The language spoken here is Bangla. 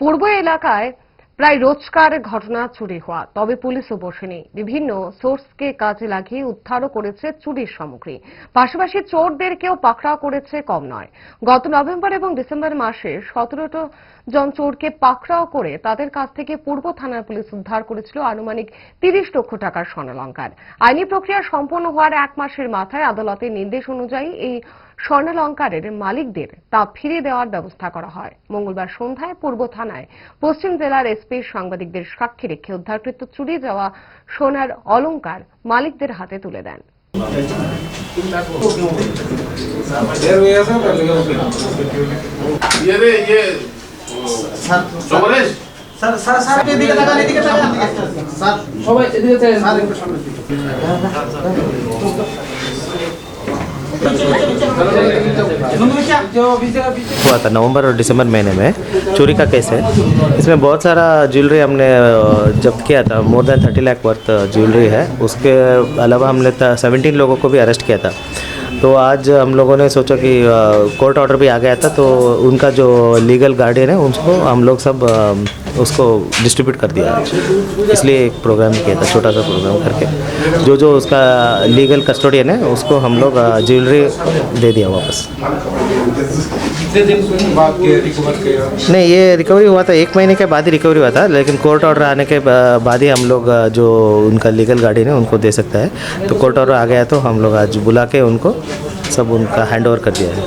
পূর্ব এলাকায় প্রায় রোজকার ঘটনা চুরি হওয়া। তবে পুলিশও বসেনি। বিভিন্ন সোর্সকে কাজে লাগিয়ে উদ্ধারও করেছে চুরির সামগ্রী। পাশাপাশি চোরদেরকেও পাকড়াও করেছে কম নয়। গত নভেম্বর এবং ডিসেম্বর মাসে সতেরোটো জন চোরকে পাকড়াও করে তাদের কাছ থেকে পূর্ব থানার পুলিশ উদ্ধার করেছিল আনুমানিক তিরিশ লক্ষ টাকার স্বর্ণালঙ্কার। আইনি প্রক্রিয়া সম্পন্ন হওয়ার এক মাসের মাথায় আদালতের নির্দেশ অনুযায়ী এই স্বর্ণালঙ্কারের মালিকদের তা ফিরে দেওয়ার ব্যবস্থা করা হয় মঙ্গলবার সন্ধ্যায় পূর্ব থানায় পশ্চিম জেলার এসপি সাংবাদিকদের সাক্ষী রেখে উদ্ধারকৃত চুরি যাওয়া সোনার অলঙ্কার মালিকদের হাতে তুলে দেন স্যার স্যার স্যার এদিকে এদিকে স্যার সবাই এদিকে স্যার একটু সামনে हुआ था, नवंबर और दिसंबर महीने में, चोरी का केस है। इसमें बहुत सारा ज्वेलरी हमने जब्त किया था more than thirty lakh worth jewellery है। उसके अलावा हमने सेवेंटीन लोगों को भी अरेस्ट किया था। तो आज हम लोगों ने सोचा कि कोर्ट ऑर्डर भी आ गया था तो उनका जो लीगल गार्डियन है, उनको हम लोग सब उसको डिस्ट्रीब्यूट कर दिया। है इसलिए एक प्रोग्राम किया था छोटा सा प्रोग्राम करके। जो जो उसका लीगल कस्टोडियन है उसको हम लोग ज्वेलरी दे दिया वापस। नहीं ये रिकवरी हुआ था एक महीने के बाद ही रिकवरी हुआ था लेकिन कोर्ट ऑर्डर आने के बाद ही हम लोग जो उनका लीगल गार्डियन है उनको दे सकता है। तो कोर्ट ऑर्डर आ गया तो हम लोग आज बुला के उनको सब उनका हैंड ओवर कर दिया है।